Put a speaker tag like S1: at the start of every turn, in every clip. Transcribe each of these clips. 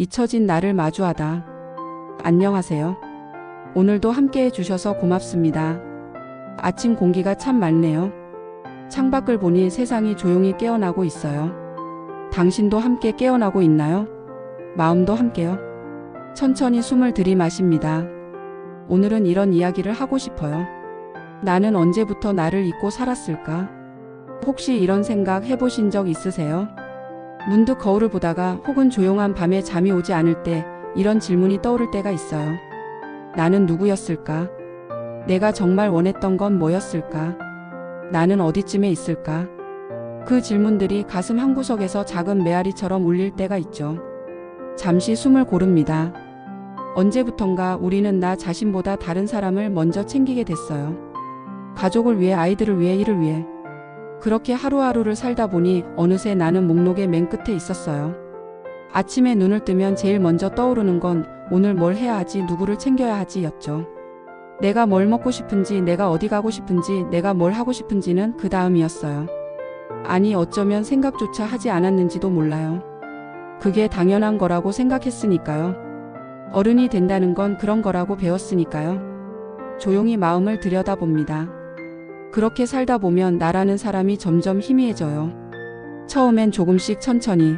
S1: 잊혀진 나를 마주하다. 안녕하세요. 오늘도 함께 해주셔서 고맙습니다. 아침 공기가 참 맑네요. 창밖을 보니 세상이 조용히 깨어나고 있어요. 당신도 함께 깨어나고 있나요? 마음도 함께요. 천천히 숨을 들이마십니다. 오늘은 이런 이야기를 하고 싶어요. 나는 언제부터 나를 잊고 살았을까? 혹시 이런 생각 해보신 적 있으세요? 문득 거울을 보다가 혹은 조용한 밤에 잠이 오지 않을 때 이런 질문이 떠오를 때가 있어요. 나는 누구였을까? 내가 정말 원했던 건 뭐였을까? 나는 어디쯤에 있을까? 그 질문들이 가슴 한구석에서 작은 메아리처럼 울릴 때가 있죠. 잠시 숨을 고릅니다. 언제부턴가 우리는 나 자신보다 다른 사람을 먼저 챙기게 됐어요. 가족을 위해 아이들을 위해 일을 위해. 그렇게 하루하루를 살다 보니 어느새 나는 목록의 맨 끝에 있었어요. 아침에 눈을 뜨면 제일 먼저 떠오르는 건 오늘 뭘 해야 하지, 누구를 챙겨야 하지 였죠. 내가 뭘 먹고 싶은지, 내가 어디 가고 싶은지, 내가 뭘 하고 싶은지는 그 다음이었어요. 아니, 어쩌면 생각조차 하지 않았는지도 몰라요. 그게 당연한 거라고 생각했으니까요. 어른이 된다는 건 그런 거라고 배웠으니까요. 조용히 마음을 들여다봅니다. 그렇게 살다 보면 나라는 사람이 점점 희미해져요. 처음엔 조금씩 천천히.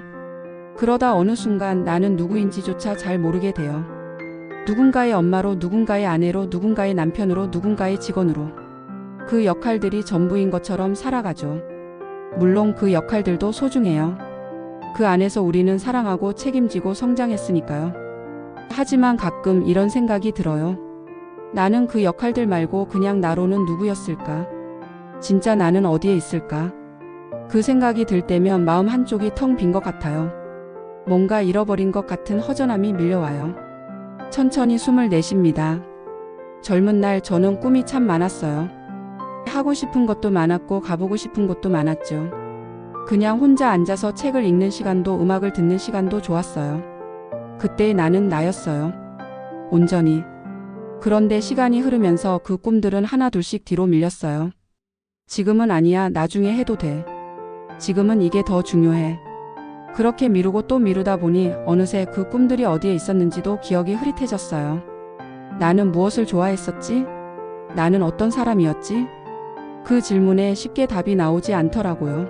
S1: 그러다 어느 순간 나는 누구인지조차 잘 모르게 돼요. 누군가의 엄마로, 누군가의 아내로, 누군가의 남편으로, 누군가의 직원으로. 그 역할들이 전부인 것처럼 살아가죠. 물론 그 역할들도 소중해요. 그 안에서 우리는 사랑하고 책임지고 성장했으니까요. 하지만 가끔 이런 생각이 들어요. 나는 그 역할들 말고 그냥 나로는 누구였을까? 진짜 나는 어디에 있을까? 그 생각이 들 때면 마음 한쪽이 텅 빈 것 같아요. 뭔가 잃어버린 것 같은 허전함이 밀려와요. 천천히 숨을 내쉽니다. 젊은 날 저는 꿈이 참 많았어요. 하고 싶은 것도 많았고 가보고 싶은 곳도 많았죠. 그냥 혼자 앉아서 책을 읽는 시간도 음악을 듣는 시간도 좋았어요. 그때의 나는 나였어요. 온전히. 그런데 시간이 흐르면서 그 꿈들은 하나둘씩 뒤로 밀렸어요. 지금은 아니야, 나중에 해도 돼. 지금은 이게 더 중요해. 그렇게 미루고 또 미루다 보니 어느새 그 꿈들이 어디에 있었는지도 기억이 흐릿해졌어요. 나는 무엇을 좋아했었지? 나는 어떤 사람이었지? 그 질문에 쉽게 답이 나오지 않더라고요.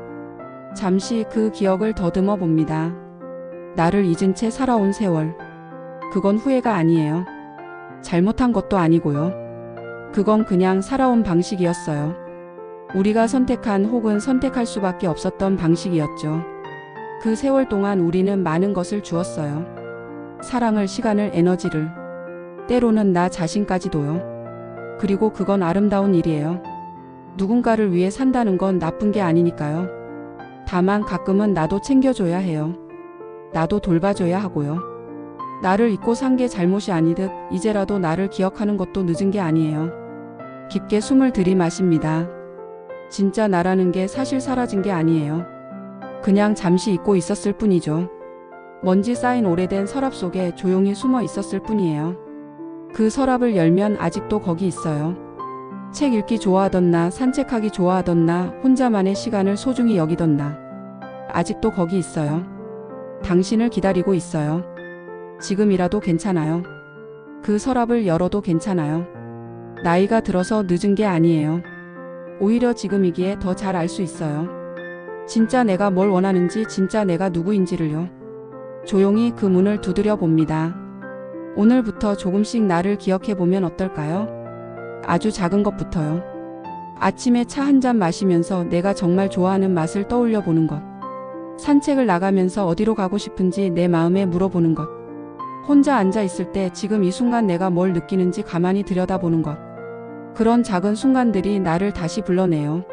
S1: 잠시 그 기억을 더듬어 봅니다. 나를 잊은 채 살아온 세월. 그건 후회가 아니에요. 잘못한 것도 아니고요. 그건 그냥 살아온 방식이었어요. 우리가 선택한 혹은 선택할 수밖에 없었던 방식이었죠. 그 세월 동안 우리는 많은 것을 주었어요. 사랑을, 시간을, 에너지를. 때로는 나 자신까지도요. 그리고 그건 아름다운 일이에요. 누군가를 위해 산다는 건 나쁜 게 아니니까요. 다만 가끔은 나도 챙겨줘야 해요. 나도 돌봐줘야 하고요. 나를 잊고 산 게 잘못이 아니듯 이제라도 나를 기억하는 것도 늦은 게 아니에요. 깊게 숨을 들이마십니다. 진짜 나라는 게 사실 사라진 게 아니에요. 그냥 잠시 잊고 있었을 뿐이죠. 먼지 쌓인 오래된 서랍 속에 조용히 숨어 있었을 뿐이에요. 그 서랍을 열면 아직도 거기 있어요. 책 읽기 좋아하던 나, 산책하기 좋아하던 나, 혼자만의 시간을 소중히 여기던 나. 아직도 거기 있어요. 당신을 기다리고 있어요. 지금이라도 괜찮아요. 그 서랍을 열어도 괜찮아요. 나이가 들어서 늦은 게 아니에요. 오히려 지금이기에 더 잘 알 수 있어요. 진짜 내가 뭘 원하는지, 진짜 내가 누구인지를요. 조용히 그 문을 두드려 봅니다. 오늘부터 조금씩 나를 기억해 보면 어떨까요? 아주 작은 것부터요. 아침에 차 한 잔 마시면서 내가 정말 좋아하는 맛을 떠올려 보는 것. 산책을 나가면서 어디로 가고 싶은지 내 마음에 물어보는 것. 혼자 앉아 있을 때 지금 이 순간 내가 뭘 느끼는지 가만히 들여다보는 것. 그런 작은 순간들이 나를 다시 불러내요.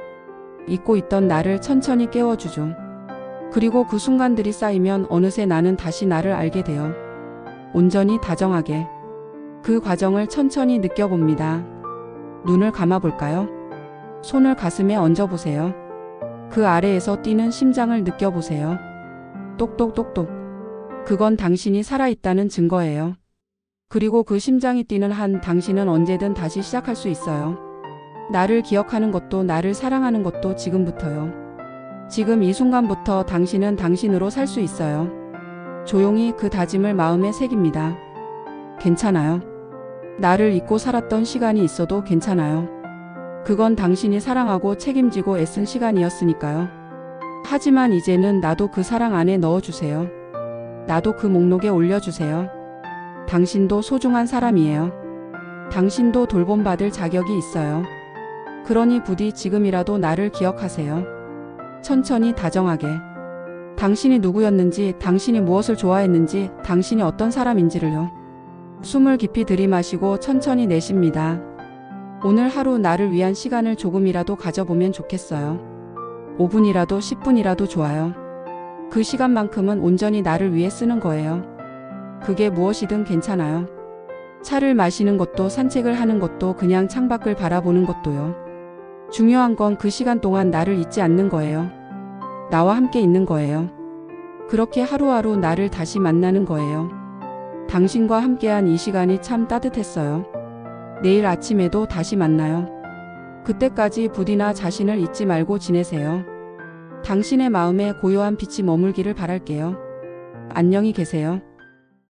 S1: 잊고 있던 나를 천천히 깨워주죠. 그리고 그 순간들이 쌓이면 어느새 나는 다시 나를 알게 돼요. 온전히 다정하게. 그 과정을 천천히 느껴봅니다. 눈을 감아볼까요? 손을 가슴에 얹어보세요. 그 아래에서 뛰는 심장을 느껴보세요. 똑똑똑똑. 그건 당신이 살아있다는 증거예요. 그리고 그 심장이 뛰는 한 당신은 언제든 다시 시작할 수 있어요. 나를 기억하는 것도 나를 사랑하는 것도 지금부터요. 지금 이 순간부터 당신은 당신으로 살 수 있어요. 조용히 그 다짐을 마음에 새깁니다. 괜찮아요. 나를 잊고 살았던 시간이 있어도 괜찮아요. 그건 당신이 사랑하고 책임지고 애쓴 시간이었으니까요. 하지만 이제는 나도 그 사랑 안에 넣어주세요. 나도 그 목록에 올려주세요. 당신도 소중한 사람이에요. 당신도 돌봄받을 자격이 있어요. 그러니 부디 지금이라도 나를 기억하세요. 천천히 다정하게. 당신이 누구였는지, 당신이 무엇을 좋아했는지, 당신이 어떤 사람인지를요. 숨을 깊이 들이마시고 천천히 내쉽니다. 오늘 하루 나를 위한 시간을 조금이라도 가져보면 좋겠어요. 5분이라도 10분이라도 좋아요. 그 시간만큼은 온전히 나를 위해 쓰는 거예요. 그게 무엇이든 괜찮아요. 차를 마시는 것도 산책을 하는 것도 그냥 창밖을 바라보는 것도요. 중요한 건 그 시간 동안 나를 잊지 않는 거예요. 나와 함께 있는 거예요. 그렇게 하루하루 나를 다시 만나는 거예요. 당신과 함께한 이 시간이 참 따뜻했어요. 내일 아침에도 다시 만나요. 그때까지 부디나 자신을 잊지 말고 지내세요. 당신의 마음에 고요한 빛이 머물기를 바랄게요. 안녕히 계세요.